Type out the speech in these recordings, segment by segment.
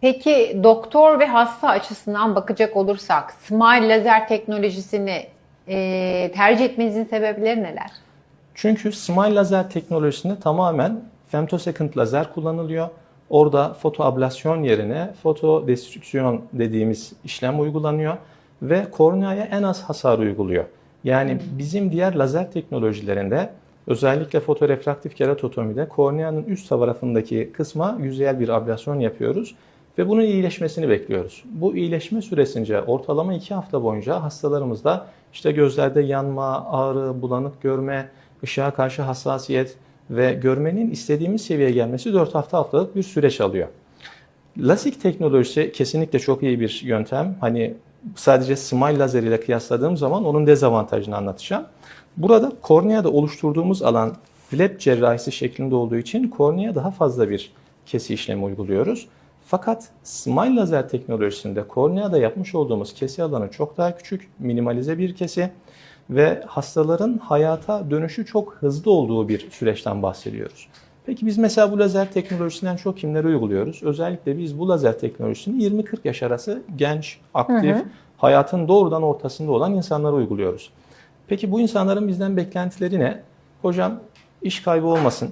Peki doktor ve hasta açısından bakacak olursak smile lazer teknolojisini e, tercih etmenizin sebepleri neler? Çünkü Smile lazer teknolojisinde tamamen femtosecond lazer kullanılıyor. Orada fotoablasyon yerine fotodestrüksiyon dediğimiz işlem uygulanıyor ve korneaya en az hasar uyguluyor. Yani bizim diğer lazer teknolojilerinde özellikle fotorefraktif keratotomide korneanın üst tarafındaki kısma yüzeyel bir ablasyon yapıyoruz ve bunun iyileşmesini bekliyoruz. Bu iyileşme süresince ortalama 2 hafta boyunca hastalarımızda işte gözlerde yanma, ağrı, bulanık görme, ışığa karşı hassasiyet ve görmenin istediğimiz seviyeye gelmesi 4 hafta haftalık bir süreç alıyor. Lasik teknolojisi kesinlikle çok iyi bir yöntem. Hani sadece smile lazer ile kıyasladığım zaman onun dezavantajını anlatacağım. Burada korneada oluşturduğumuz alan flap cerrahisi şeklinde olduğu için korneaya daha fazla bir kesi işlemi uyguluyoruz. Fakat smile lazer teknolojisinde korneada yapmış olduğumuz kesi alanı çok daha küçük, minimalize bir kesi ve hastaların hayata dönüşü çok hızlı olduğu bir süreçten bahsediyoruz. Peki biz mesela bu lazer teknolojisinden çok kimlere uyguluyoruz? Özellikle biz bu lazer teknolojisini 20-40 yaş arası genç, aktif, hayatın doğrudan ortasında olan insanlara uyguluyoruz. Peki bu insanların bizden beklentileri ne? Hocam iş kaybı olmasın,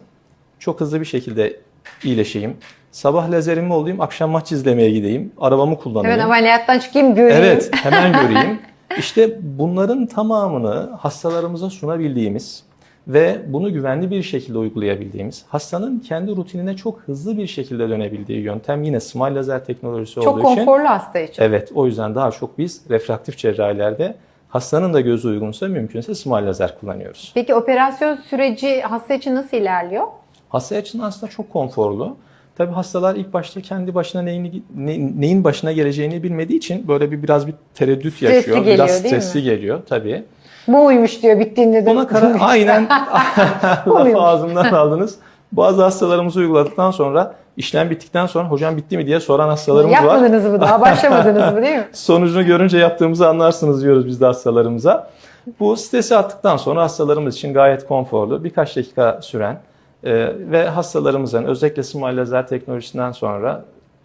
çok hızlı bir şekilde iyileşeyim, sabah lazerimi olayım, akşam maç izlemeye gideyim, arabamı kullanayım. Hemen ameliyattan çıkayım göreyim. Evet, hemen göreyim. İşte bunların tamamını hastalarımıza sunabildiğimiz ve bunu güvenli bir şekilde uygulayabildiğimiz, hastanın kendi rutinine çok hızlı bir şekilde dönebildiği yöntem yine smile lazer teknolojisi Çok olduğu için. konforlu hasta için. Evet, o yüzden daha çok biz refraktif cerrahilerde hastanın da gözü uygunsa mümkünse smile lazer kullanıyoruz. Peki operasyon süreci hasta için nasıl ilerliyor? Hasta açısından aslında çok konforlu. Tabii hastalar ilk başta kendi başına neyin, ne- neyin başına geleceğini bilmediği için böyle bir biraz bir tereddüt Stresli yaşıyor. geliyor, biraz değil mi? stresli geliyor tabii. Bu uymuş diyor bittiğinde de. Ona karar aynen lafı ağzımdan aldınız. Bazı hastalarımız uyguladıktan sonra işlem bittikten sonra hocam bitti mi diye soran hastalarımız var. Yapmadınız mı daha başlamadınız mı değil mi? Sonucunu görünce yaptığımızı anlarsınız diyoruz biz de hastalarımıza. Bu stresi attıktan sonra hastalarımız için gayet konforlu, birkaç dakika süren e, ve hastalarımızın özellikle smile lazer teknolojisinden sonra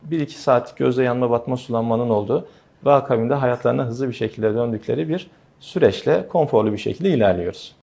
1-2 saatlik gözde yanma batma sulanmanın olduğu ve akabinde hayatlarına hızlı bir şekilde döndükleri bir süreçle konforlu bir şekilde ilerliyoruz.